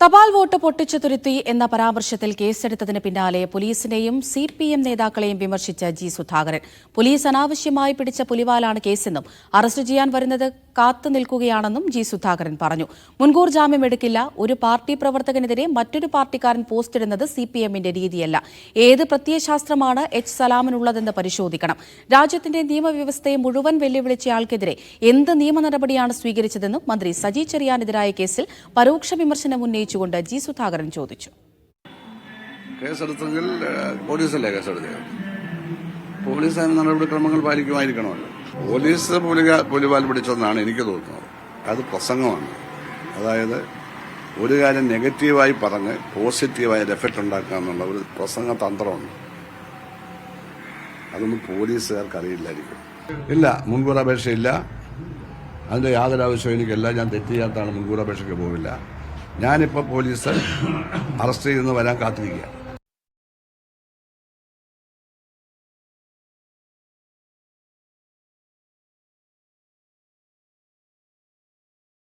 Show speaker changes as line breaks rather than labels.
തപാൽ വോട്ട് പൊട്ടിച്ചു തുരുത്തി എന്ന പരാമർശത്തിൽ കേസെടുത്തതിന് പിന്നാലെ പോലീസിനെയും സി പി എം നേതാക്കളെയും വിമർശിച്ച ജി സുധാകരൻ. പോലീസ് അനാവശ്യമായി പിടിച്ച പുലിവാലാണ് കേസെന്നും അറസ്റ്റ് ചെയ്യാൻ വരുന്നത് കാത്തു നിൽക്കുകയാണെന്നും ജി സുധാകരൻ പറഞ്ഞു. മുൻകൂർ ജാമ്യം എടുക്കില്ല. ഒരു പാർട്ടി പ്രവർത്തകനെതിരെ മറ്റൊരു പാർട്ടിക്കാരൻ പോസ്റ്റിടുന്നത് സി പി എമ്മിന്റെ രീതിയല്ല. ഏത് പ്രത്യയശാസ്ത്രമാണ് എച്ച് സലാമിനുള്ളതെന്ന് പരിശോധിക്കണം. രാജ്യത്തിന്റെ നിയമവ്യവസ്ഥയെ മുഴുവൻ വെല്ലുവിളിച്ചയാൾക്കെതിരെ എന്ത് നിയമ നടപടിയാണ് സ്വീകരിച്ചതെന്നും മന്ത്രി സജി ചെറിയാനെതിരായ കേസിൽ പരോക്ഷ വിമർശനം ഉന്നയിച്ചുകൊണ്ട് ജി സുധാകരൻ ചോദിച്ചു.
കേസെടുത്തെങ്കിൽ പോലീസല്ലേ പോലീസ് നടപടിക്രമങ്ങൾ പാലിക്കുമായിരിക്കണമല്ലോ. പോലീസ് പുലിവാൽ പിടിച്ചെന്നാണ് എനിക്ക് തോന്നുന്നത്. അത് പ്രസംഗമാണ്. അതായത് ഒരു കാര്യം നെഗറ്റീവായി പറഞ്ഞ് പോസിറ്റീവായ എഫക്റ്റ് ഉണ്ടാക്കുക എന്നുള്ള ഒരു പ്രസംഗ തന്ത്രമുണ്ട് അതൊന്നും പോലീസുകാർക്ക് അറിയില്ലായിരിക്കും. ഇല്ല മുൻകൂർ അപേക്ഷയില്ല. അതിന്റെ യാതൊരു ആവശ്യവും എനിക്കല്ല. ഞാൻ തെറ്റ് ചെയ്യാത്താണ് മുൻകൂർ അപേക്ഷയ്ക്ക് പോവില്ല. ഞാനിപ്പോൾ പോലീസ് അറസ്റ്റ് ചെയ്യുന്ന വരാൻ കാത്തിരിക്കുക.